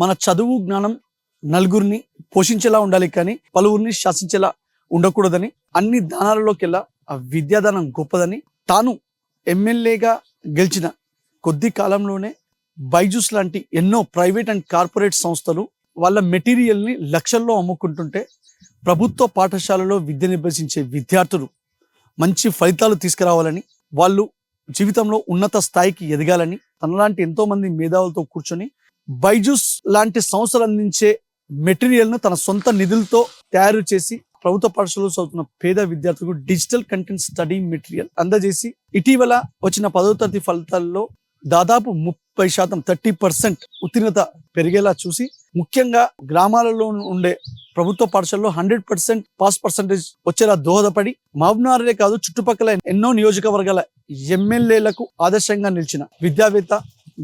మన చదువు జ్ఞానం నలుగురిని పోషించేలా ఉండాలి కానీ పలువురిని శాసించేలా ఉండకూడదని అన్ని దానాలలోకెల్లా ఆ విద్యాదానం గొప్పదని తాను ఎమ్మెల్యేగా గెలిచిన కొద్ది కాలంలోనే బైజూస్ లాంటి ఎన్నో ప్రైవేట్ అండ్ కార్పొరేట్ సంస్థలు వాళ్ళ మెటీరియల్ని లక్షల్లో అమ్ముకుంటుంటే ప్రభుత్వ పాఠశాలలో విద్యను అభ్యసించే విద్యార్థులు మంచి ఫలితాలు తీసుకురావాలని వాళ్ళు జీవితంలో ఉన్నత స్థాయికి ఎదగాలని తనలాంటి ఎంతోమంది మేధావులతో కూర్చొని బైజూస్ లాంటి సంస్థలు అందించే మెటీరియల్ను తన సొంత నిధులతో తయారు చేసి ప్రభుత్వ పాఠశాలలో చదువుతున్న పేద విద్యార్థులకు డిజిటల్ కంటెంట్ స్టడీ మెటీరియల్ అందజేసి ఇటీవల వచ్చిన పదో తరగతి ఫలితాల్లో దాదాపు ముప్పై శాతం థర్టీ పర్సెంట్ ఉత్తీర్ణత పెరిగేలా చూసి ముఖ్యంగా గ్రామాలలో ఉండే ప్రభుత్వ పాఠశాలలో హండ్రెడ్ పర్సెంట్ పాస్ పర్సంటేజ్ వచ్చేలా దోహదపడి మహబూబ్నగరే కాదు చుట్టుపక్కల ఎన్నో నియోజకవర్గాల ఎమ్మెల్యేలకు ఆదర్శంగా నిలిచిన విద్యావేత్త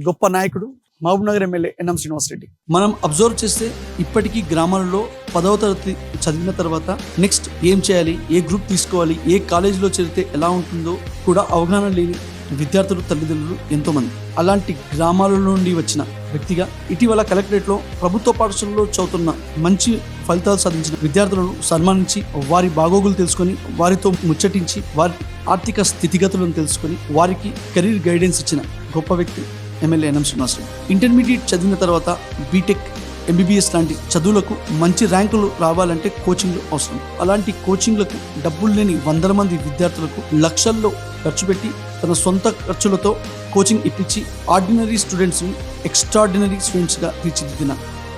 గొప్ప నాయకుడు మహబూబ్నగర్ ఎమ్మెల్యే ఎన్ఎం శ్రీనివాసరెడ్డి. మనం అబ్జర్వ్ చేస్తే ఇప్పటికీ గ్రామాలలో పదవ తరగతి చదివిన తర్వాత నెక్స్ట్ ఏం చేయాలి ఏ గ్రూప్ తీసుకోవాలి ఏ కాలేజీలో చేరితే ఎలా ఉంటుందో కూడా అవగాహన లేని విద్యార్థులు తల్లిదండ్రులు ఎంతో మంది అలాంటి గ్రామాల నుండి వచ్చిన వ్యక్తిగా ఇటీవల కలెక్టరేట్లో ప్రభుత్వ పాఠశాలలో చదువుతున్న మంచి ఫలితాలు సాధించిన విద్యార్థులను సన్మానించి వారి బాగోగులు తెలుసుకొని వారితో ముచ్చటించి వారి ఆర్థిక స్థితిగతులను తెలుసుకొని వారికి కెరీర్ గైడెన్స్ ఇచ్చిన గొప్ప వ్యక్తి ఎమ్మెల్యే ఎన్ఎం శ్రీనివాసరావు ఇంటర్మీడియట్ చదివిన తర్వాత బీటెక్ ఎంబీబీఎస్ లాంటి చదువులకు మంచి ర్యాంకులు రావాలంటే కోచింగ్లు అవసరం. అలాంటి కోచింగ్లకు డబ్బులు లేని వందల మంది విద్యార్థులకు లక్షల్లో ఖర్చు పెట్టి తన సొంత ఖర్చులతో కోచింగ్ ఇప్పించి ఆర్డినరీ స్టూడెంట్స్ని ఎక్స్ట్రాడినరీ స్టూడెంట్స్గా తీర్చిదిద్దిన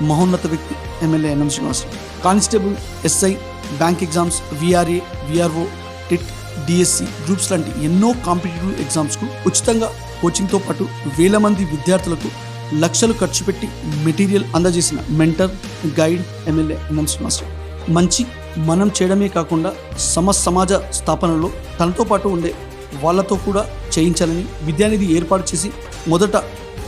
మహోన్నత వ్యక్తి MLA NM Srinivasarao constable SI bank exams VRA VRO tit DSC groups లాంటి ఎన్నో కాంపిటేటివ్ ఎగ్జామ్స్కు ఉచితంగా కోచింగ్తో పాటు వేల మంది విద్యార్థులకు లక్షలు ఖర్చు పెట్టి మెటీరియల్ అందజేసిన మెంటర్ గైడ్ ఎమ్మెల్యే ఎన్ఎం మాస్టర్. మంచి మనం చేయడమే కాకుండా సమ సమాజ స్థాపనలో తనతో పాటు ఉండే వాళ్ళతో కూడా చేయించాలని విద్యానిధి ఏర్పాటు చేసి మొదట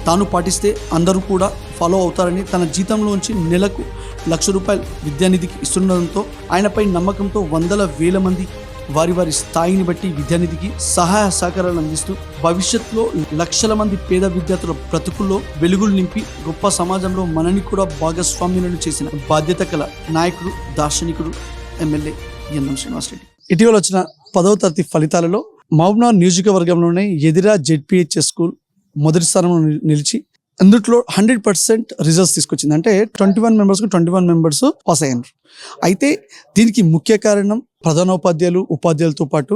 తాను పాటిస్తే అందరూ కూడా ఫాలో అవుతారని తన జీతంలోంచి నెలకు లక్ష రూపాయలు విద్యానిధికి ఇస్తుండడంతో ఆయనపై నమ్మకంతో వందల వేల మంది వారి వారి స్థాయిని బట్టి విద్యానిధికి సహాయ సహకారాలు అందిస్తూ భవిష్యత్తులో లక్షల మంది పేద విద్యార్థుల బ్రతుకుల్లో వెలుగులు నింపి గొప్ప సమాజంలో మనని కూడా భాగస్వామ్యులను చేసిన బాధ్యత కల నాయకుడు దార్శనికుడు ఎమ్మెల్యే ఎన్ఎం శ్రీనివాసరెడ్డి. ఇటీవల వచ్చిన పదవ తరగతి ఫలితాలలో మహబూబ్నగర్ నియోజకవర్గంలోనే ఎదిరా జెడ్పిహెచ్ఎస్ స్కూల్ మొదటి స్థానంలో నిలిచి అందుట్లో హండ్రెడ్ పర్సెంట్ రిజల్ట్స్ తీసుకొచ్చింది. అంటే ట్వంటీ వన్ మెంబర్స్కి ట్వంటీ వన్ మెంబర్స్ పాస్ అయ్యారు అయితే దీనికి ముఖ్య కారణం ప్రధానోపాధ్యాయులు ఉపాధ్యాయులతో పాటు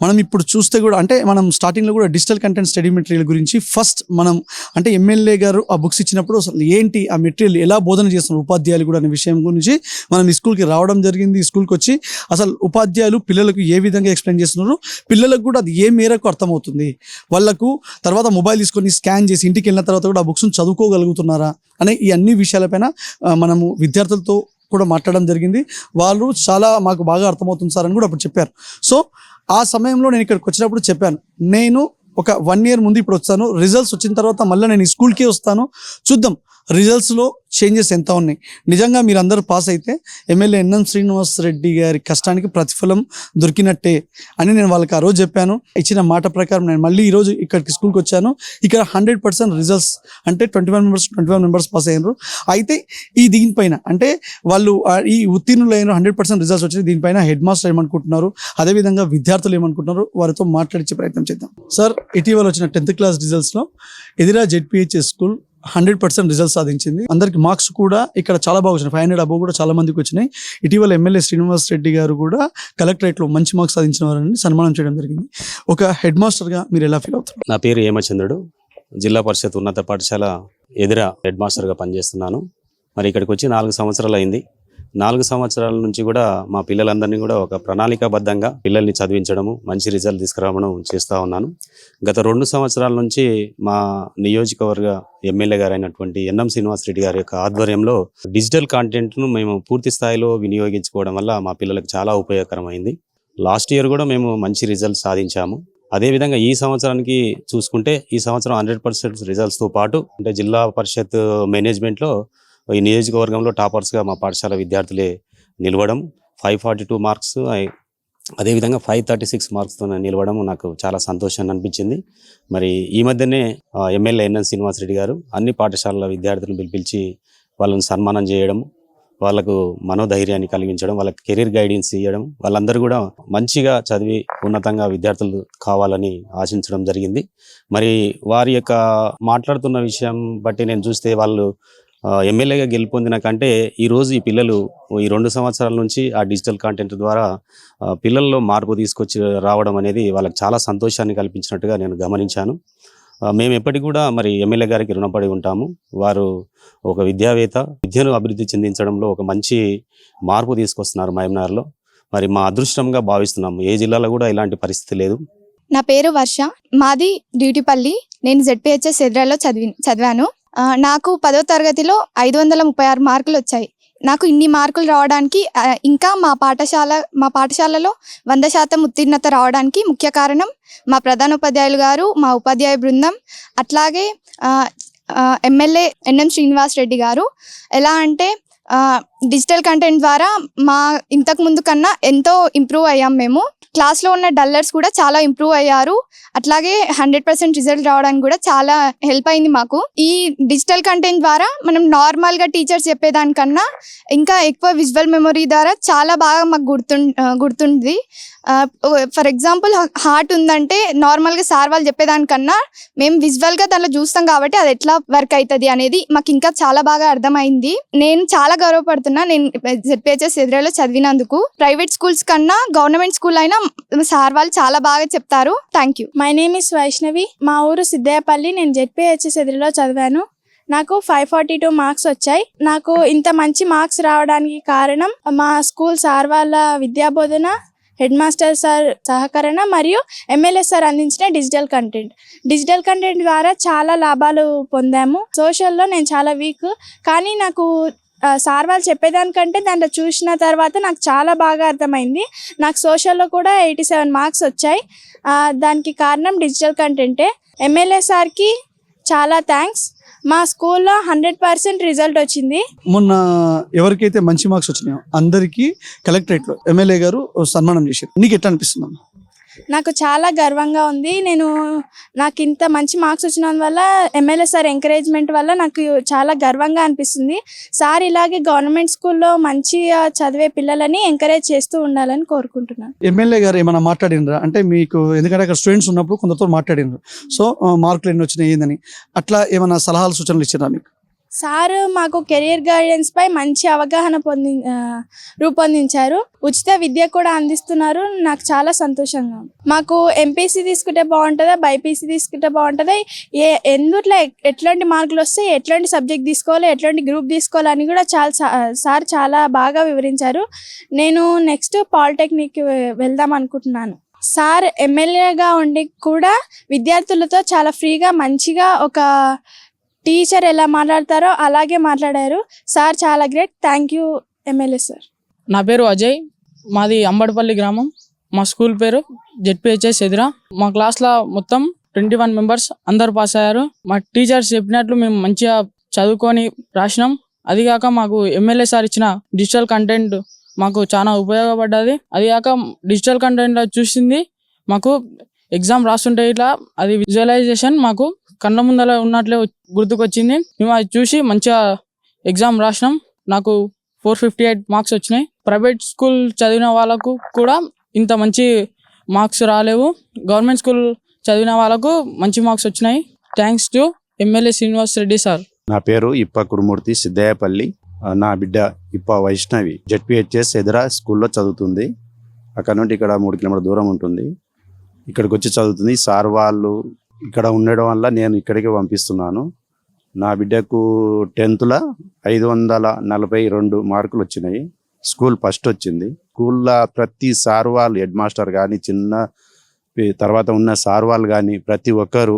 మనం ఇప్పుడు చూస్తే కూడా అంటే మనం స్టార్టింగ్లో కూడా డిజిటల్ కంటెంట్ స్టడీ మెటీరియల్ గురించి ఫస్ట్ మనం అంటే ఎమ్మెల్యే గారు ఆ బుక్స్ ఇచ్చినప్పుడు అసలు ఏంటి ఆ మెటీరియల్ ఎలా బోధన చేస్తున్నారు ఉపాధ్యాయులు కూడా అనే విషయం గురించి మనం ఈ స్కూల్కి రావడం జరిగింది ఈ స్కూల్కి వచ్చి అసలు ఉపాధ్యాయులు పిల్లలకు ఏ విధంగా ఎక్స్ప్లెయిన్ చేస్తున్నారు పిల్లలకు కూడా అది ఏ మేరకు అర్థమవుతుంది వాళ్ళకు తర్వాత మొబైల్ తీసుకొని స్కాన్ చేసి ఇంటికి వెళ్ళిన తర్వాత కూడా ఆ బుక్స్ని చదువుకోగలుగుతున్నారా అనే ఈ అన్ని విషయాలపైన మనము విద్యార్థులతో కూడా మాట్లాడడం జరిగింది. వాళ్ళు చాలా మాకు బాగా అర్థమవుతుంది సార్ అని కూడా అప్పుడు చెప్పారు. సో ఆ సమయంలో నేను ఇక్కడికి వచ్చినప్పుడు చెప్పాను నేను ఒక వన్ ఇయర్ ముందు ఇప్పుడు వచ్చాను రిజల్ట్స్ వచ్చిన తర్వాత మళ్ళీ నేను ఈ స్కూల్కి వస్తాను. చూద్దాం. రిజల్ట్స్లో చేంజెస్ ఎంత ఉన్నాయి? నిజంగా మీరు అందరూ పాస్ అయితే ఎమ్మెల్యే ఎన్ఎం శ్రీనివాస్ రెడ్డి గారి కష్టానికి ప్రతిఫలం దొరికినట్టే అని నేను వాళ్ళకి ఆ రోజు చెప్పాను. ఇచ్చిన మాట ప్రకారం నేను మళ్ళీ ఈరోజు ఇక్కడికి స్కూల్కి వచ్చాను. ఇక్కడ హండ్రెడ్ పర్సెంట్ రిజల్ట్స్ అంటే twenty one members twenty five members pass అయ్యారు అయితే ఈ దీనిపైన అంటే వాళ్ళు ఈ ఉత్తీర్ణులు అయిన హండ్రెడ్ పర్సెంట్ రిజల్ట్స్ వచ్చి దీనిపైన హెడ్ మాస్టర్ ఏమనుకుంటున్నారు? అదేవిధంగా విద్యార్థులు ఏమనుకుంటున్నారు? వారితో మాట్లాడించే ప్రయత్నం చేద్దాం. సార్ ఇటీవల వచ్చిన tenth class రిజల్ట్స్లో Edira ZPHS school hundred percent result సాధించింది. అందరికి మార్క్స్ కూడా ఇక్కడ చాలా బాగా వచ్చినాయి. ఫైవ్ హండ్రెడ్ అబో కూడా చాలా మందికి వచ్చినాయి. ఇటీవల ఎమ్మెల్యే శ్రీనివాస్ రెడ్డి గారు కూడా కలెక్టరేట్లో మంచి మార్క్స్ సాధించిన వారిని సన్మానం చేయడం జరిగింది. ఒక హెడ్ మాస్టర్గా మీరు ఎలా ఫీల్ అవుతారు నా పేరు హేమచంద్రుడు. జిల్లా పరిషత్ ఉన్నత పాఠశాల ఎదుర హెడ్ మాస్టర్గా పనిచేస్తున్నాను. మరి ఇక్కడికి వచ్చి నాలుగు సంవత్సరాలు అయింది. నాలుగు సంవత్సరాల నుంచి కూడా మా పిల్లలందరినీ కూడా ఒక ప్రణాళికాబద్ధంగా పిల్లల్ని చదివించడము మంచి రిజల్ట్ తీసుకురావడం చేస్తూ ఉన్నాను. గత రెండు సంవత్సరాల నుంచి మా నియోజకవర్గ ఎమ్మెల్యే గారైనటువంటి ఎన్ఎం శ్రీనివాస్ రెడ్డి గారి యొక్క ఆధ్వర్యంలో డిజిటల్ కాంటెంట్ను మేము పూర్తి స్థాయిలో వినియోగించుకోవడం వల్ల మా పిల్లలకు చాలా ఉపయోగకరమైంది. లాస్ట్ ఇయర్ కూడా మేము మంచి రిజల్ట్ సాధించాము. అదేవిధంగా ఈ సంవత్సరానికి చూసుకుంటే ఈ సంవత్సరం హండ్రెడ్ పర్సెంట్ రిజల్ట్స్తో పాటు అంటే జిల్లా పరిషత్ మేనేజ్మెంట్లో ఈ నియోజకవర్గంలో టాపర్స్గా మా పాఠశాల విద్యార్థులే నిలవడం. ఫైవ్ ఫార్టీ టూ మార్క్స్ అదేవిధంగా ఫైవ్ థర్టీ సిక్స్ మార్క్స్తో నిలవడం నాకు చాలా సంతోషాన్ని అనిపించింది. మరి ఈ మధ్యనే ఎమ్మెల్యే ఎన్ఎన్ శ్రీనివాసరెడ్డి గారు అన్ని పాఠశాలల విద్యార్థులను పిలిపించి వాళ్ళని సన్మానం చేయడం వాళ్ళకు మనోధైర్యాన్ని కలిగించడం వాళ్ళకి కెరీర్ గైడెన్స్ ఇవ్వడం వాళ్ళందరూ కూడా మంచిగా చదివి ఉన్నతంగా విద్యార్థులు కావాలని ఆశించడం జరిగింది. మరి వారి యొక్క మాట్లాడుతున్న విషయం బట్టి నేను చూస్తే వాళ్ళు ఎమ్మెల్యేగా గెలుపొందిన కంటే ఈరోజు ఈ పిల్లలు ఈ రెండు సంవత్సరాల నుంచి ఆ డిజిటల్ కాంటెంట్ ద్వారా పిల్లల్లో మార్పు తీసుకొచ్చి రావడం అనేది వాళ్ళకి చాలా సంతోషాన్ని కల్పించినట్టుగా నేను గమనించాను. మేము ఎప్పటికి కూడా మరి ఎమ్మెల్యే గారికి రుణపడి ఉంటాము. వారు ఒక విద్యావేత్త విద్యను అభివృద్ధి చెందించడంలో ఒక మంచి మార్పు తీసుకొస్తున్నారు మహమ్నార్లో మరి మా అదృష్టంగా భావిస్తున్నాము ఏ జిల్లాలో కూడా ఇలాంటి పరిస్థితి లేదు. నా పేరు వర్ష. మాది డ్యూటీపల్లి. నేను జెడ్పిహెచ్ఎస్ ఎదురాలో చదివి చదివాను. నాకు పదో తరగతిలో ఐదు వందల ముప్పై ఆరు మార్కులు వచ్చాయి నాకు ఇన్ని మార్కులు రావడానికి ఇంకా మా పాఠశాల మా పాఠశాలలో వంద శాతం ఉత్తీర్ణత రావడానికి ముఖ్య కారణం మా ప్రధానోపాధ్యాయులు గారు మా ఉపాధ్యాయ బృందం అట్లాగే ఎమ్మెల్యే ఎన్ఎం శ్రీనివాస్ రెడ్డి గారు. ఎలా అంటే డిజిటల్ కంటెంట్ ద్వారా మా ఇంతకు ముందు కన్నా ఎంతో ఇంప్రూవ్ అయ్యాం మేము. క్లాస్లో ఉన్న డల్లర్స్ కూడా చాలా ఇంప్రూవ్ అయ్యారు. అట్లాగే హండ్రెడ్ పర్సెంట్ రిజల్ట్ రావడానికి కూడా చాలా హెల్ప్ అయింది మాకు. ఈ డిజిటల్ కంటెంట్ ద్వారా మనం నార్మల్గా టీచర్స్ చెప్పేదానికన్నా ఇంకా ఎక్కువ విజువల్ మెమొరీ ద్వారా చాలా బాగా మాకు గుర్తు గుర్తుంది ఫర్ ఎగ్జాంపుల్ హార్ట్ ఉందంటే నార్మల్గా సార్ వాళ్ళు చెప్పేదానికన్నా మేము విజువల్గా దానిలో చూస్తాం కాబట్టి అది ఎట్లా వర్క్ అవుతుంది అనేది మాకు ఇంకా చాలా బాగా అర్థమైంది. నేను చాలా చెప్తున్నా నేను జెడ్పిహెచ్ఎస్ ఎదురేలో చదివినందుకు. ప్రైవేట్ స్కూల్స్ కన్నా గవర్నమెంట్ స్కూల్ అయినా సార్ వాళ్ళు చాలా బాగా చెప్తారు. Thank you my name is Vaishnavi. మా ఊరు సిద్ధయ్యపల్లి నేను జెడ్పిహెచ్ఎస్ ఎదురులో చదివాను. నాకు ఫైవ్ ఫార్టీ టూ మార్క్స్ వచ్చాయి. నాకు ఇంత మంచి మార్క్స్ రావడానికి కారణం మా స్కూల్ సార్ వాళ్ళ విద్యాబోధన హెడ్ మాస్టర్ సార్ సహకరణ మరియు ఎమ్మెల్యే సార్ అందించిన డిజిటల్ కంటెంట్. డిజిటల్ కంటెంట్ ద్వారా చాలా లాభాలు పొందాము. సోషల్లో నేను చాలా వీక్ కానీ నాకు సార్ వాళ్ళు చెప్పేదానికంటే దాంట్లో చూసిన తర్వాత నాకు చాలా బాగా అర్థమైంది. నాకు సోషల్లో కూడా ఎయిటీ సెవెన్ మార్క్స్ వచ్చాయి. దానికి కారణం డిజిటల్ కంటెంటే. ఎమ్మెల్యే సార్కి చాలా థ్యాంక్స్. మా స్కూల్లో హండ్రెడ్ పర్సెంట్ రిజల్ట్ వచ్చింది. మొన్న ఎవరికైతే మంచి మార్క్స్ వచ్చినాయో అందరికీ కలెక్టరేట్లో ఎమ్మెల్యే గారు సన్మానం చేశారు. నీకు ఎట్లా అనిపిస్తుంది నాకు చాలా గర్వంగా ఉంది. నేను నాకు ఇంత మంచి మార్క్స్ వచ్చినందువల్ల ఎమ్మెల్యే సార్ ఎంకరేజ్మెంట్ వల్ల నాకు చాలా గర్వంగా అనిపిస్తుంది. సార్ ఇలాగే గవర్నమెంట్ స్కూల్లో మంచిగా చదివే పిల్లలని ఎంకరేజ్ చేస్తూ ఉండాలని కోరుకుంటున్నాను. ఎమ్మెల్యే గారు ఏమైనా మాట్లాడినరా? అంటే మీకు ఎందుకంటే అక్కడ స్టూడెంట్స్ ఉన్నప్పుడు కొందరితో మాట్లాడినారు. సో మార్కులు ఎన్ని వచ్చినాయి ఏందని. అట్లా ఏమైనా సలహాలు సూచనలు ఇచ్చినా మీకు? సార్ మాకు కెరియర్ గైడెన్స్ పై మంచి అవగాహన పొంది రూపొందించారు. ఉచిత విద్య కూడా అందిస్తున్నారు. నాకు చాలా సంతోషంగా మాకు ఎంపీసీ తీసుకుంటే బాగుంటుందా? బైపీసీ తీసుకుంటే బాగుంటుందా? ఏ ఎందుట్లో ఎట్లాంటి మార్కులు వస్తాయి? ఎట్లాంటి సబ్జెక్ట్ తీసుకోవాలి? ఎట్లాంటి గ్రూప్ తీసుకోవాలి? అని కూడా చాలా సార్ చాలా బాగా వివరించారు. నేను నెక్స్ట్ పాలిటెక్నిక్ వెళ్దాం అనుకుంటున్నాను. సార్ ఎమ్మెల్యేగా ఉండి కూడా విద్యార్థులతో చాలా ఫ్రీగా మంచిగా ఒక టీచర్ ఎలా మాట్లాడతారో అలాగే మాట్లాడారు. సార్ చాలా great. Thank you MLA sir. నా పేరు అజయ్. మాది అంబడిపల్లి గ్రామం. మా స్కూల్ పేరు జెడ్పిహెచ్ఎస్ ఎదురా. మా క్లాస్లో మొత్తం ట్వంటీ వన్ మెంబర్స్ అందరు పాస్ అయ్యారు. మా టీచర్స్ చెప్పినట్లు మేము మంచిగా చదువుకొని రాసినాం. అదిగాక మాకు ఎమ్మెల్యే సార్ ఇచ్చిన డిజిటల్ కంటెంట్ మాకు చాలా ఉపయోగపడ్డది. అదిగాక డిజిటల్ కంటెంట్లో చూసింది మాకు ఎగ్జామ్ రాస్తుంటే ఇట్లా అది విజువలైజేషన్ మాకు కళ్ళ ముందర ఉన్నట్లే గుర్తుకొచ్చింది. మేము అది చూసి మంచిగా ఎగ్జామ్ రాసినాం. నాకు ఫోర్ ఫిఫ్టీ ఎయిట్ మార్క్స్ వచ్చినాయి. ప్రైవేట్ స్కూల్ చదివిన వాళ్ళకు కూడా ఇంత మంచి మార్క్స్ రాలేవు. గవర్నమెంట్ స్కూల్ చదివిన వాళ్ళకు మంచి మార్క్స్ వచ్చినాయి. Thanks to MLA Srinivas Reddy sir నా పేరు ఇప్ప కురుమూర్తి సిద్దయ్యపల్లి. నా బిడ్డ ఇప్ప వైష్ణవి. జెడ్పిహెచ్ఎస్ ఎదురా స్కూల్లో చదువుతుంది. అక్కడ నుండి ఇక్కడ మూడు కిలోమీటర్ దూరం ఉంటుంది. ఇక్కడికి వచ్చి చదువుతుంది. సార్ వాళ్ళు ఇక్కడ ఉండడం వల్ల నేను ఇక్కడికి పంపిస్తున్నాను. నా బిడ్డకు టెన్త్లో ఐదు వందల నలభై రెండు మార్కులు వచ్చినాయి. స్కూల్ ఫస్ట్ వచ్చింది. స్కూల్లో ప్రతి సార్ వాళ్ళు హెడ్ మాస్టర్ కానీ చిన్న తర్వాత ఉన్న సార్ వాళ్ళు కానీ ప్రతి ఒక్కరు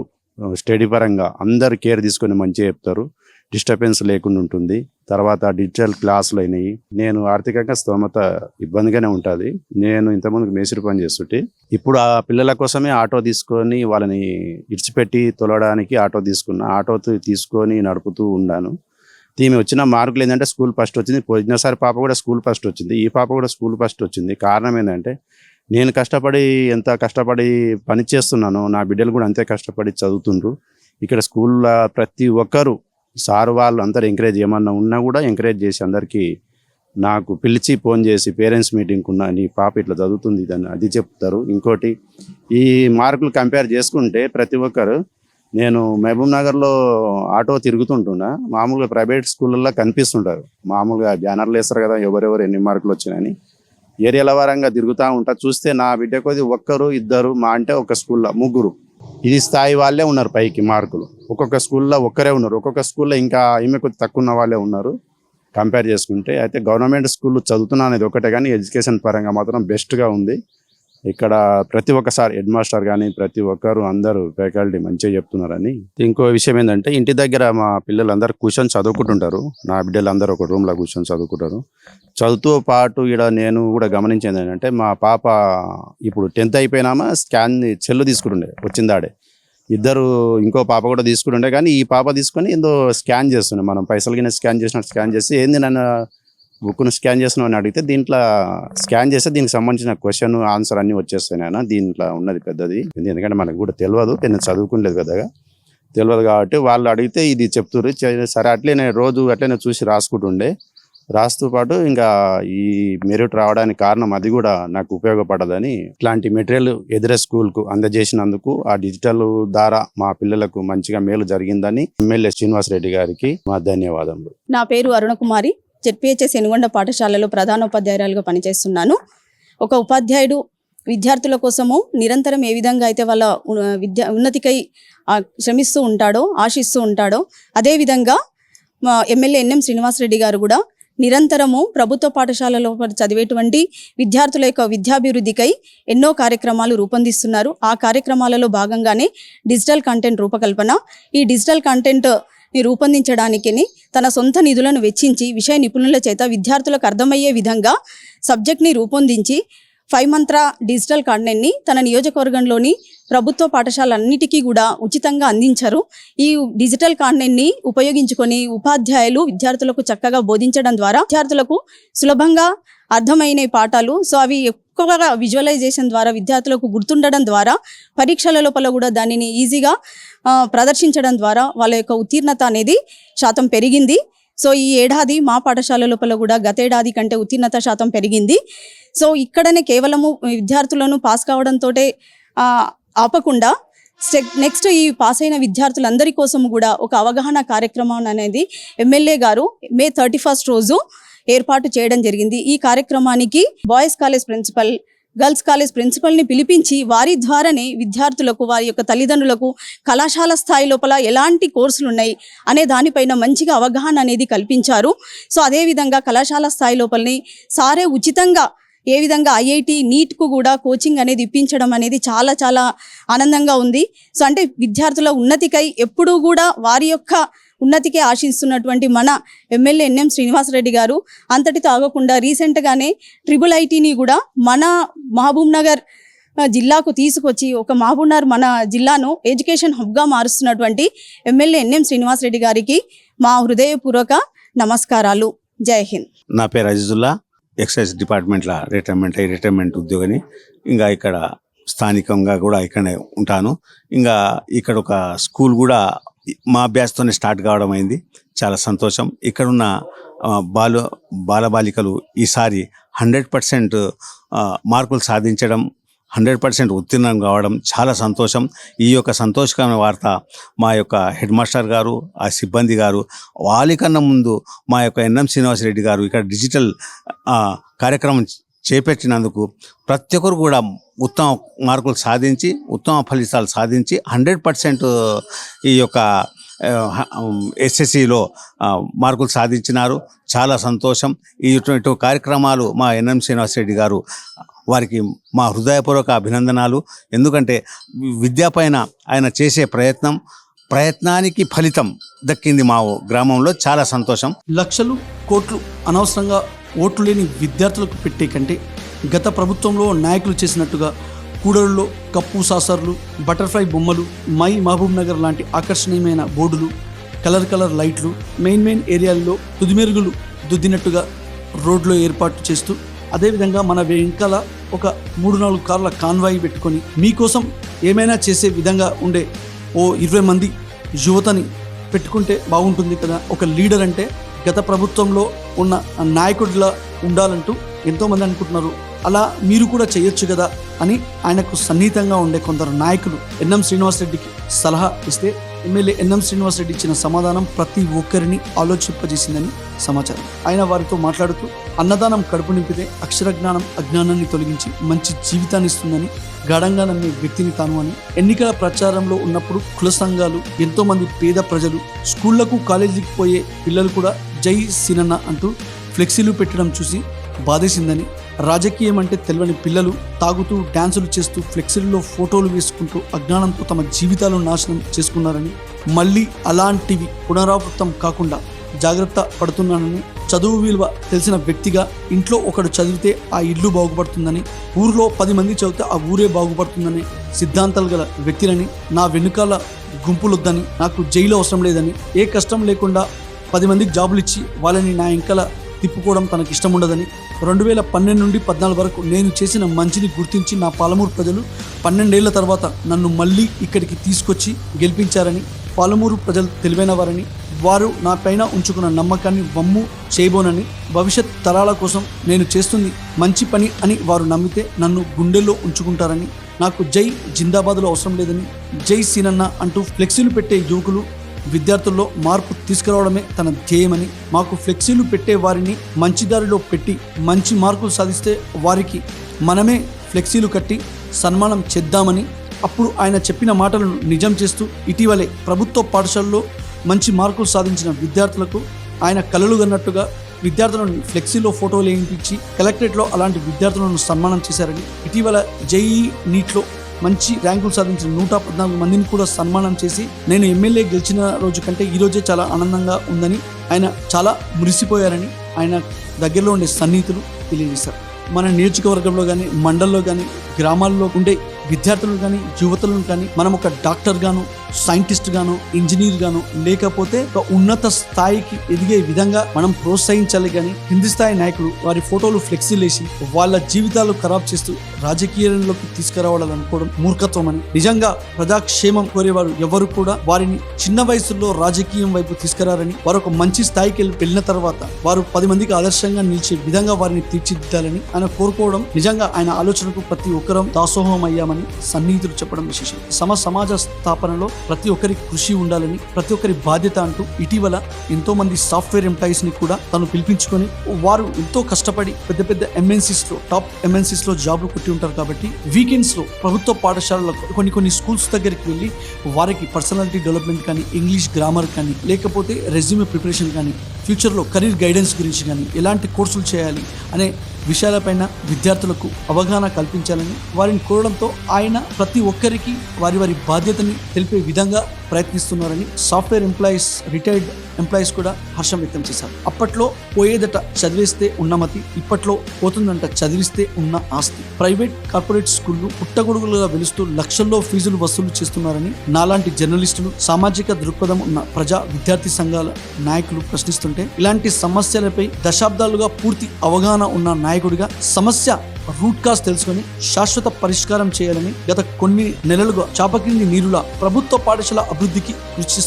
స్టడీ పరంగా అందరు కేర్ తీసుకొని మంచిగా చెప్తారు. డిస్టర్బెన్స్ లేకుండా ఉంటుంది. తర్వాత డిజిటల్ క్లాసులు అయినాయి. నేను ఆర్థికంగా స్తోమత ఇబ్బందిగానే ఉంటుంది. నేను ఇంతకుముందు మేసిరి పని చేస్తుంటే ఇప్పుడు ఆ పిల్లల కోసమే ఆటో తీసుకొని వాళ్ళని ఇడిచిపెట్టి తొలడానికి ఆటో తీసుకున్నా ఆటో తీసుకొని నడుపుతూ ఉన్నాను. ఈమె వచ్చిన మార్కులు ఏంటంటే స్కూల్ ఫస్ట్ వచ్చింది. పోయినసారి పాప కూడా స్కూల్ ఫస్ట్ వచ్చింది. ఈ పాప కూడా స్కూల్ ఫస్ట్ వచ్చింది. కారణం ఏంటంటే నేను కష్టపడి ఎంత కష్టపడి పని చేస్తున్నానో నా బిడ్డలు కూడా అంతే కష్టపడి చదువుతుండ్రు. ఇక్కడ స్కూల్లో ప్రతి ఒక్కరు సార్ వాళ్ళు అందరు ఎంకరేజ్ ఏమన్నా ఉన్నా కూడా ఎంకరేజ్ చేసి అందరికీ నాకు పిలిచి ఫోన్ చేసి పేరెంట్స్ మీటింగ్ ఉన్నా నీ పాప ఇట్లా చదువుతుంది దాన్ని అది చెప్తారు. ఇంకోటి ఈ మార్కులు కంపేర్ చేసుకుంటే ప్రతి ఒక్కరు నేను మహబూబ్ నగర్లో ఆటో తిరుగుతుంటున్నా మామూలుగా ప్రైవేట్ స్కూళ్ళల్లో కనిపిస్తుంటారు. మామూలుగా బ్యానర్లు వేస్తారు కదా ఎవరెవరు ఎన్ని మార్కులు వచ్చినాయని. ఏరియాల వారంగా తిరుగుతూ ఉంటా చూస్తే నా బిడ్డ కొద్ది ఒక్కరు ఇద్దరు మా అంటే ఒక స్కూల్లో ముగ్గురు. ఇది స్థాయి వాళ్ళే ఉన్నారు పైకి మార్కులు. ఒక్కొక్క స్కూల్లో ఒక్కరే ఉన్నారు. ఒక్కొక్క స్కూల్లో ఇంకా ఈమె కొద్ది తక్కువ ఉన్న వాళ్ళే ఉన్నారు. కంపేర్ చేసుకుంటే అయితే గవర్నమెంట్ స్కూల్ చదువుతున్నా అనేది ఒకటే కానీ ఎడ్యుకేషన్ పరంగా మాత్రం బెస్ట్గా ఉంది. ఇక్కడ ప్రతి ఒక్కసారి హెడ్ మాస్టర్ కానీ ప్రతి ఒక్కరు అందరూ ఫ్యాకల్టీ మంచిగా చెప్తున్నారని. ఇంకో విషయం ఏంటంటే ఇంటి దగ్గర మా పిల్లలందరూ కూర్చొని చదువుకుంటుంటారు. నా బిడ్డలందరూ ఒక రూమ్లో కూర్చొని చదువుకుంటారు. చదువుతూ పాటు ఇక్కడ నేను కూడా గమనించేది ఏంటంటే మా పాప ఇప్పుడు టెన్త్ అయిపోయినామా స్కాన్ చెల్లు తీసుకుంటుండే వచ్చిందాడే. ఇద్దరు ఇంకో పాప కూడా తీసుకుంటుండే కానీ ఈ పాప తీసుకొని ఏందో స్కాన్ చేస్తుండే. మనం పైసలు కింద స్కాన్ చేసినట్టు స్కాన్ చేసి ఏంది నన్ను బుక్ను స్కాన్ చేసిన అని అడిగితే దీంట్లో స్కాన్ చేస్తే దీనికి సంబంధించిన క్వశ్చన్ ఆన్సర్ అన్ని వచ్చేస్తాయి నాయన. దీంట్లో ఉన్నది పెద్దది. ఎందుకంటే మనకు కూడా తెలియదు నేను చదువుకునేది పెద్దగా. తెలియదు కాబట్టి వాళ్ళు అడిగితే ఇది చెప్తుర్రు. సరే సరే నేను రోజు అట్లనే చూసి రాసుకుంటుండే. రాస్తూ పాటు ఇంకా ఈ మెరిట్ రావడానికి కారణం అది కూడా నాకు ఉపయోగపడదని ఇట్లాంటి మెటీరియల్ ఎదురే స్కూల్కు అందజేసినందుకు ఆ డిజిటల్ ద్వారా మా పిల్లలకు మంచిగా మేలు జరిగిందని ఎమ్మెల్యే శ్రీనివాస్ రెడ్డి గారికి మా ధన్యవాదములు. నా పేరు అరుణకుమారి. జెడ్పిహెచ్ఎస్ ఎనుగొండ పాఠశాలలో ప్రధానోపాధ్యాయురాలుగా పనిచేస్తున్నాను. ఒక ఉపాధ్యాయుడు విద్యార్థుల కోసము నిరంతరం ఏ విధంగా అయితే వాళ్ళ విద్య ఉన్నతికై శ్రమిస్తూ ఉంటాడో ఆశిస్తూ ఉంటాడో అదేవిధంగా మా ఎమ్మెల్యే ఎన్ఎం శ్రీనివాసరెడ్డి గారు కూడా నిరంతరము ప్రభుత్వ పాఠశాలలో చదివేటువంటి విద్యార్థుల యొక్క విద్యాభివృద్ధికై ఎన్నో కార్యక్రమాలు రూపొందిస్తున్నారు. ఆ కార్యక్రమాలలో భాగంగానే డిజిటల్ కంటెంట్ రూపకల్పన. ఈ డిజిటల్ కంటెంట్ ని రూపొందించడానికి తన సొంత నిధులను వెచ్చించి విషయ నిపుణుల చేత విద్యార్థులకు అర్థమయ్యే విధంగా సబ్జెక్ట్ని రూపొందించి ఫైవ్ మంత్ర డిజిటల్ కంటెంట్ని తన నియోజకవర్గంలోని ప్రభుత్వ పాఠశాలన్నిటికీ కూడా ఉచితంగా అందించారు. ఈ డిజిటల్ కంటెంట్ని ఉపయోగించుకొని ఉపాధ్యాయులు విద్యార్థులకు చక్కగా బోధించడం ద్వారా విద్యార్థులకు సులభంగా అర్థమైన పాఠాలు. సో అవి ఎక్కువగా విజువలైజేషన్ ద్వారా విద్యార్థులకు గుర్తుండడం ద్వారా పరీక్షల లోపల కూడా దానిని ఈజీగా ప్రదర్శించడం ద్వారా వాళ్ళ యొక్క ఉత్తీర్ణత అనేది శాతం పెరిగింది. సో ఈ ఏడాది మా పాఠశాల లోపల కూడా గతేడాది కంటే ఉత్తీర్ణత శాతం పెరిగింది. సో ఇక్కడనే కేవలము విద్యార్థులను పాస్ కావడంతో ఆపకుండా నెక్స్ట్ ఈ పాస్ అయిన విద్యార్థులందరి కోసం కూడా ఒక అవగాహన కార్యక్రమం అనేది ఎమ్మెల్యే గారు మే థర్టీ ఫస్ట్ రోజు ఏర్పాటు చేయడం జరిగింది. ఈ కార్యక్రమానికి boys college principal girls college ప్రిన్సిపల్ని పిలిపించి వారి ద్వారానే విద్యార్థులకు వారి యొక్క తల్లిదండ్రులకు కళాశాల స్థాయి లోపల ఎలాంటి కోర్సులు ఉన్నాయి అనే దానిపైన మంచిగా అవగాహన అనేది కల్పించారు. సో అదేవిధంగా కళాశాల స్థాయి లోపలని సారే ఉచితంగా ఏ విధంగా ఐఐటి నీట్కు కూడా కోచింగ్ అనేది ఇప్పించడం అనేది చాలా చాలా ఆనందంగా ఉంది. సో అంటే విద్యార్థుల ఉన్నతికై ఎప్పుడూ కూడా వారి యొక్క ఉన్నతికే ఆశిస్తున్నటువంటి మన ఎమ్మెల్యే ఎన్ఎం శ్రీనివాసరెడ్డి గారు అంతటితో ఆగకుండా రీసెంట్గానే ట్రిబుల్ ఐటీని కూడా మన మహబూబ్ నగర్ జిల్లాకు తీసుకొచ్చి ఒక మహబూబ్నగర్ మన జిల్లాను ఎడ్యుకేషన్ హబ్గా మారుస్తున్నటువంటి ఎమ్మెల్యే ఎన్ఎం శ్రీనివాసరెడ్డి గారికి మా హృదయపూర్వక నమస్కారాలు. జై హింద్. నా పేరు అజిజుల్లా ఎక్సైజ్ డిపార్ట్మెంట్లో రిటైర్మెంట్ అయ్యి రిటైర్మెంట్ ఉద్యోగిని. ఇంకా ఇక్కడ స్థానికంగా కూడా ఇక్కడనే ఉంటాను. ఇంకా ఇక్కడ ఒక స్కూల్ కూడా మా బ్యాచ్తోనే స్టార్ట్ కావడం అయింది. చాలా సంతోషం. ఇక్కడున్న బాలు బాలబాలికలు ఈసారి హండ్రెడ్ పర్సెంట్ మార్కులు సాధించడం హండ్రెడ్ పర్సెంట్ ఉత్తీర్ణం కావడం చాలా సంతోషం. ఈ యొక్క సంతోషకరమైన వార్త మా యొక్క హెడ్ మాస్టర్ గారు ఆ సిబ్బంది గారు వాళ్ళకన్నా ముందు మా యొక్క ఎన్ఎం శ్రీనివాసరెడ్డి గారు ఇక్కడ డిజిటల్ కార్యక్రమం చేపెట్టినందుకు ప్రతి ఒక్కరు కూడా ఉత్తమ మార్కులు సాధించి ఉత్తమ ఫలితాలు సాధించి హండ్రెడ్ పర్సెంట్ ఈ యొక్క ఎస్ఎస్సిలో మార్కులు సాధించినారు. చాలా సంతోషం. ఈ ఇటువంటి కార్యక్రమాలు మా ఎన్ఎం శ్రీనివాసరెడ్డి గారు వారికి మా హృదయపూర్వక అభినందనాలు. ఎందుకంటే విద్య పైన ఆయన చేసే ప్రయత్నం ప్రయత్నానికి ఫలితం దక్కింది మా గ్రామంలో. చాలా సంతోషం. లక్షలు కోట్లు అనవసరంగా ఓట్లు లేని విద్యార్థులకు పెట్టే కంటే గత ప్రభుత్వంలో నాయకులు చేసినట్టుగా కూడళ్ళలో కప్పు సాసర్లు బటర్ఫ్లై బొమ్మలు మై మహబూబ్ నగర్ లాంటి ఆకర్షణీయమైన బోర్డులు కలర్ కలర్ లైట్లు మెయిన్ మెయిన్ ఏరియాల్లో తుదిమెరుగులు దుద్దినట్టుగా రోడ్లో ఏర్పాటు చేస్తూ అదేవిధంగా మన వెనకాల ఒక మూడు నాలుగు కార్ల కాన్వాయి పెట్టుకొని మీకోసం ఏమైనా చేసే విధంగా ఉండే ఓ ఇరవై మంది యువతని పెట్టుకుంటే బాగుంటుంది కదా. ఒక లీడర్ అంటే గత ప్రభుత్వంలో ఉన్న నాయకుడిలా ఉండాలంటూ ఎంతోమంది అనుకుంటున్నారు. అలా మీరు కూడా చేయొచ్చు కదా అని ఆయనకు సన్నిహితంగా ఉండే కొందరు నాయకులు ఎన్ఎం శ్రీనివాసరెడ్డికి సలహా ఇస్తే ఎమ్మెల్యే ఎన్ఎం శ్రీనివాసరెడ్డి ఇచ్చిన సమాధానం ప్రతి ఒక్కరిని ఆలోచింపజేసిందని సమాచారం. ఆయన వారితో మాట్లాడుతూ అన్నదానం కడుపు నింపితే అక్షర జ్ఞానం అజ్ఞానాన్ని తొలగించి మంచి జీవితాన్ని ఇస్తుందని గాఢంగా నమ్మే వ్యక్తిని తాను అని ఎన్నికల ప్రచారంలో ఉన్నప్పుడు కుల సంఘాలు ఎంతోమంది పేద ప్రజలు స్కూళ్ళకు కాలేజీకి పోయే పిల్లలు కూడా జై సినన్న అంటూ ఫ్లెక్సీలు పెట్టడం చూసి బాధేసిందని. రాజకీయం అంటే తెలియని పిల్లలు తాగుతూ డ్యాన్సులు చేస్తూ ఫ్లెక్సీల్లో ఫోటోలు వేసుకుంటూ అజ్ఞానంతో తమ జీవితాలను నాశనం చేసుకున్నారని. మళ్ళీ అలాంటివి పునరావృతం కాకుండా జాగ్రత్త పడుతున్నానని చదువు విలువ తెలిసిన వ్యక్తిగా ఇంట్లో ఒకడు చదివితే ఆ ఇల్లు బాగుపడుతుందని ఊరిలో పది మంది చదివితే ఆ ఊరే బాగుపడుతుందని సిద్ధాంతాలు గల వ్యక్తులని నా వెనుకాల గుంపులొద్దని నాకు జైలు అవసరం లేదని ఏ కష్టం లేకుండా పది మందికి జాబులు ఇచ్చి వాళ్ళని నా ఇంకల తిప్పుకోవడం తనకు ఇష్టం ఉండదని రెండు వేల పన్నెండు నుండి పద్నాలుగు వరకు నేను చేసిన మంచిని గుర్తించి నా పాలమూరు ప్రజలు పన్నెండేళ్ళ తర్వాత నన్ను మళ్ళీ ఇక్కడికి తీసుకొచ్చి గెలిపించారని పాలమూరు ప్రజలు తెలివైన వారని వారు నా పైన ఉంచుకున్న నమ్మకాన్ని వమ్ము చేయబోనని భవిష్యత్ తరాల కోసం నేను చేస్తుంది మంచి పని అని వారు నమ్మితే నన్ను గుండెల్లో ఉంచుకుంటారని నాకు జై జిందాబాద్లో అవసరం లేదని జై సీనన్న అంటూ ఫ్లెక్సీలు పెట్టే యువకులు విద్యార్థుల్లో మార్పు తీసుకురావడమే తన ధ్యేయమని మాకు ఫ్లెక్సీలు పెట్టే వారిని మంచి దారిలో పెట్టి మంచి మార్కులు సాధిస్తే వారికి మనమే ఫ్లెక్సీలు కట్టి సన్మానం చేద్దామని అప్పుడు ఆయన చెప్పిన మాటలను నిజం చేస్తూ ఇటీవలే ప్రభుత్వ పాఠశాలలో మంచి మార్కులు సాధించిన విద్యార్థులకు ఆయన కలలు కన్నట్టుగా విద్యార్థులను ఫ్లెక్సీలో ఫోటోలు వేయించి కలెక్టరేట్లో అలాంటి విద్యార్థులను సన్మానం చేశారని ఇటీవల జేఈ నీట్లో మంచి ర్యాంకులు సాధించిన నూట పద్నాలుగు మందిని కూడా సన్మానం చేసి నేను ఎమ్మెల్యే గెలిచిన రోజు కంటే ఈ రోజే చాలా ఆనందంగా ఉందని ఆయన చాలా మురిసిపోయారని ఆయన దగ్గరలో ఉండే సన్నిహితులు తెలియజేశారు. మన నియోజకవర్గంలో కానీ మండల్లో కానీ గ్రామాల్లో ఉండే విద్యార్థులను కానీ యువతులను కానీ మనం ఒక డాక్టర్ గాను సైంటిస్ట్ గాను ఇంజనీర్ గాను లేకపోతే ఒక ఉన్నత స్థాయికి ఎదిగే విధంగా మనం ప్రోత్సహించాలి కానీ కింది స్థాయి నాయకులు వారి ఫోటోలు ఫ్లెక్సీలు వేసి వాళ్ళ జీవితాలు ఖరాబ్ చేస్తూ రాజకీయాల్లోకి తీసుకురావాలనుకోవడం మూర్ఖత్వం అని నిజంగా ప్రజాక్షేమం కోరేవారు ఎవరు కూడా వారిని చిన్న వయసులో రాజకీయం వైపు తీసుకురారని వారు ఒక మంచి స్థాయికి వెళ్ళి వెళ్ళిన తర్వాత వారు పది మందికి ఆదర్శంగా నిలిచే విధంగా వారిని తీర్చిదిద్దాలని ఆయన కోరుకోవడం నిజంగా ఆయన ఆలోచనకు ప్రతి ఒక్కరం దాసోహం అయ్యామని సన్నిహితులు చెప్పడం విశేషం. సమ సమాజ స్థాపనలో ప్రతి ఒక్కరికి కృషి ఉండాలని ప్రతి ఒక్కరి బాధ్యత అంటూ ఇటీవల ఎంతో మంది సాఫ్ట్వేర్ ఎంప్లాయీస్ని కూడా తను పిలిపించుకొని వారు ఎంతో కష్టపడి పెద్ద పెద్ద ఎంఎన్సీస్లో టాప్ ఎంఎన్సీస్లో జాబ్లు కొట్టి ఉంటారు కాబట్టి వీకెండ్స్లో ప్రభుత్వ పాఠశాలలకు కొన్ని కొన్ని స్కూల్స్ దగ్గరికి వెళ్ళి వారికి పర్సనాలిటీ డెవలప్మెంట్ కానీ ఇంగ్లీష్ గ్రామర్ కానీ లేకపోతే రెజ్యూమే ప్రిపరేషన్ కానీ ఫ్యూచర్లో కెరీర్ గైడెన్స్ గురించి కానీ ఎలాంటి కోర్సులు చేయాలి అనే విషయాలపైన విద్యార్థులకు అవగాహన కల్పించాలని వారిని కోరడంతో ఆయన ప్రతి ఒక్కరికి వారి వారి బాధ్యతని తెలిపే విధంగా ప్రయత్నిస్తున్నారని సాఫ్ట్వేర్ ఎంప్లాయీస్ రిటైర్డ్ ఎంప్లాయీస్ కూడా హర్షం వ్యక్తం చేశారు. అప్పట్లో పోయేదట చదివిస్తే ఉన్నమతి ఇప్పట్లో పోతుందంట చదివిస్తే ఉన్న ఆస్తి. ప్రైవేట్ కార్పొరేట్ స్కూళ్ళు పుట్టగొడుగులుగా వెలుస్తూ లక్షల్లో ఫీజులు వసూలు చేస్తున్నారని నాలాంటి జర్నలిస్టులు సామాజిక దృక్పథం ఉన్న ప్రజా విద్యార్థి సంఘాల నాయకులు ప్రశ్నిస్తుంటే ఇలాంటి సమస్యలపై దశాబ్దాలుగా పూర్తి అవగాహన ఉన్న నాయకుడిగా సమస్య రూట్ కాజ్ తెలుసుకొని శాశ్వత పరిష్కారం చేయాలని గత కొన్ని నెలలుగా చాపకింది నీరులా ప్రభుత్వ పాఠశాల అభివృద్ధికి కృషి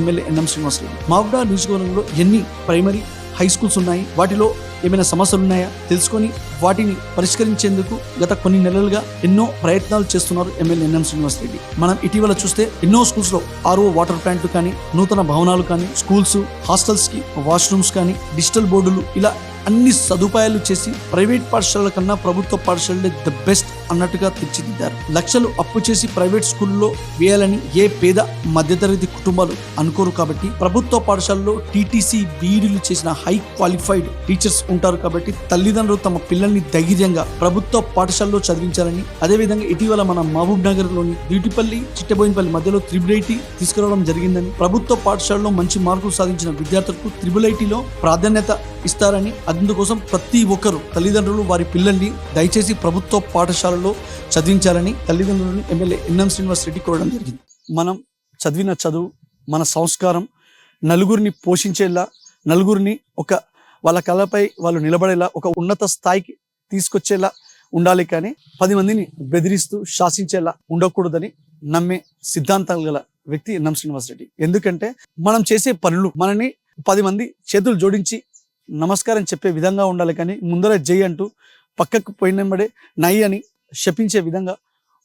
ఎమ్మెల్యే ఎన్ఎం శ్రీనివాసరెడ్డి. మావుడా నియోజకవర్గంలో ఎన్ని ప్రైమరీ హై స్కూల్స్ ఉన్నాయి? వాటిలో ఏమైనా సమస్యలు ఉన్నాయా తెలుసుకొని వాటిని పరిష్కరించేందుకు గత కొన్ని నెలలుగా ఎన్నో ప్రయత్నాలు చేస్తున్నారు ఎమ్మెల్యే ఎన్ఎం శ్రీనివాసరెడ్డి. మనం ఇటీవల చూస్తే ఎన్నో స్కూల్స్లో ఆర్ఓ వాటర్ ప్లాంట్లు కానీ నూతన భవనాలు కానీ స్కూల్స్ హాస్టల్స్కి వాష్రూమ్స్ కానీ డిజిటల్ బోర్డులు ఇలా అన్ని సదుపాయాలు చేసి ప్రైవేట్ పాఠశాలల కన్నా ప్రభుత్వ పాఠశాలలే ద బెస్ట్ అన్నట్టుగా తీర్చిదిద్దారు. లక్షలు అప్పు చేసి ప్రైవేట్ స్కూల్లో వేయాలని ఏ పేద మధ్యతరగతి కుటుంబాలు అనుకోరు కాబట్టి ప్రభుత్వ పాఠశాలలో టీటీసీ బీఈడీలు చేసిన హై క్వాలిఫైడ్ టీచర్స్ ఉంటారు కాబట్టి తల్లిదండ్రులు తమ పిల్లల్ని ధైర్యంగా ప్రభుత్వ పాఠశాలలో చదివించాలని అదేవిధంగా ఇటీవల మన మహబూబ్ నగర్లోని బ్యూటిపల్లి చిట్టబోయినపల్లి మధ్యలో త్రిబుల్ ఐటీ తీసుకురావడం జరిగిందని ప్రభుత్వ పాఠశాలలో మంచి మార్కులు సాధించిన విద్యార్థులకు త్రిబుల్ ఐటీలో ప్రాధాన్యత ఇస్తారని అందుకోసం ప్రతి ఒక్కరు తల్లిదండ్రులు వారి పిల్లల్ని దయచేసి ప్రభుత్వ పాఠశాలలో చదివించాలని తల్లిదండ్రులను ఎమ్మెల్యే ఎన్ఎం శ్రీనివాస్ రెడ్డి కోరడం జరిగింది. మనం చదివిన చదువు మన సంస్కారం నలుగురిని పోషించేలా నలుగురిని ఒక వాళ్ళ కళపై వాళ్ళు నిలబడేలా ఒక ఉన్నత స్థాయికి తీసుకొచ్చేలా ఉండాలి కానీ పది మందిని బెదిరిస్తూ శాసించేలా ఉండకూడదని నమ్మే సిద్ధాంతాలు గల వ్యక్తి ఎన్ఎం శ్రీనివాస్ రెడ్డి. ఎందుకంటే మనం చేసే పనులు మనని పది మంది చేతులు జోడించి నమస్కారం చెప్పే విధంగా ఉండాలి కానీ ముందర జై అంటూ పక్కకు పోయినమ్మడే నై అని శపించే విధంగా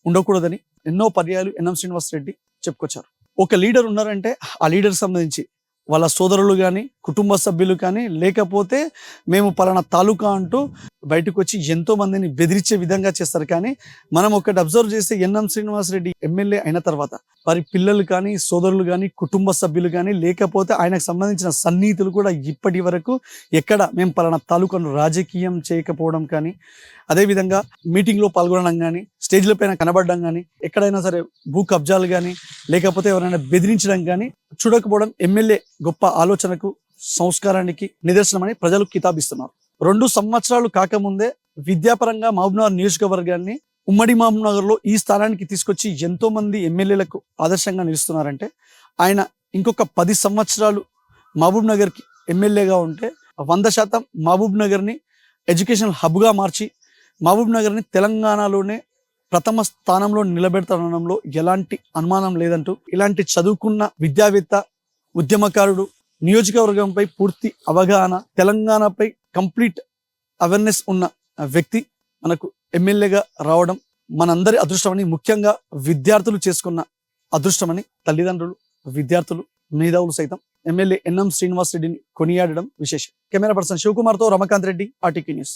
ఉండకూడదని ఎన్నో పర్యాలు ఎన్ఎం శ్రీనివాస్ రెడ్డి చెప్పుకొచ్చారు. ఒక లీడర్ ఉన్నారంటే ఆ లీడర్ సంబంధించి వాళ్ళ సోదరులు కానీ కుటుంబ సభ్యులు కానీ లేకపోతే మేము పలానా తాలూకా అంటూ బయటకు వచ్చి ఎంతో మందిని బెదిరించే విధంగా చేస్తారు. కానీ మనం ఒకటి అబ్జర్వ్ చేస్తే ఎన్ఎం శ్రీనివాస్ రెడ్డి ఎమ్మెల్యే అయిన తర్వాత వారి పిల్లలు కానీ సోదరులు కానీ కుటుంబ సభ్యులు కానీ లేకపోతే ఆయనకు సంబంధించిన సన్నిహితులు కూడా ఇప్పటి వరకు ఎక్కడ మేము పలానా తాలూకాను రాజకీయం చేయకపోవడం కానీ అదేవిధంగా మీటింగ్లో పాల్గొనడం కానీ స్టేజ్ల పైన కనబడడం కానీ ఎక్కడైనా సరే భూ కబ్జాలు కానీ లేకపోతే ఎవరైనా బెదిరించడం కానీ చూడకపోవడం ఎమ్మెల్యే గొప్ప ఆలోచనకు సంస్కారానికి నిదర్శనమని ప్రజలు కితాబిస్తున్నారు. రెండు సంవత్సరాలు కాకముందే విద్యాపరంగా మహబూబ్నగర్ నియోజకవర్గాన్ని ఉమ్మడి మహబూబ్నగర్లో ఈ స్థానానికి తీసుకొచ్చి ఎంతో మంది ఎమ్మెల్యేలకు ఆదర్శంగా నిలుస్తున్నారంటే ఆయన ఇంకొక పది సంవత్సరాలు మహబూబ్ నగర్కి ఎమ్మెల్యేగా ఉంటే వంద శాతం మహబూబ్ నగర్ని ఎడ్యుకేషనల్ హబ్గా మార్చి మహబూబ్ నగర్ని తెలంగాణలోనే ప్రథమ స్థానంలో నిలబెడతానడంలో ఎలాంటి అనుమానం లేదంటూ ఇలాంటి చదువుకున్న విద్యావేత్త ఉద్యమకారుడు నియోజకవర్గంపై పూర్తి అవగాహన తెలంగాణపై కంప్లీట్ అవేర్నెస్ ఉన్న వ్యక్తి మనకు ఎమ్మెల్యేగా రావడం మనందరి అదృష్టమని ముఖ్యంగా విద్యార్థులు చేసుకున్న అదృష్టమని తల్లిదండ్రులు విద్యార్థులు మేధావులు సైతం ఎమ్మెల్యే ఎన్ఎం శ్రీనివాస్ రెడ్డిని కొనియాడడం విశేషం. కెమెరా పర్సన్ శివకుమార్తో రమకాంత్ రెడ్డి ఆర్టీకీ న్యూస్.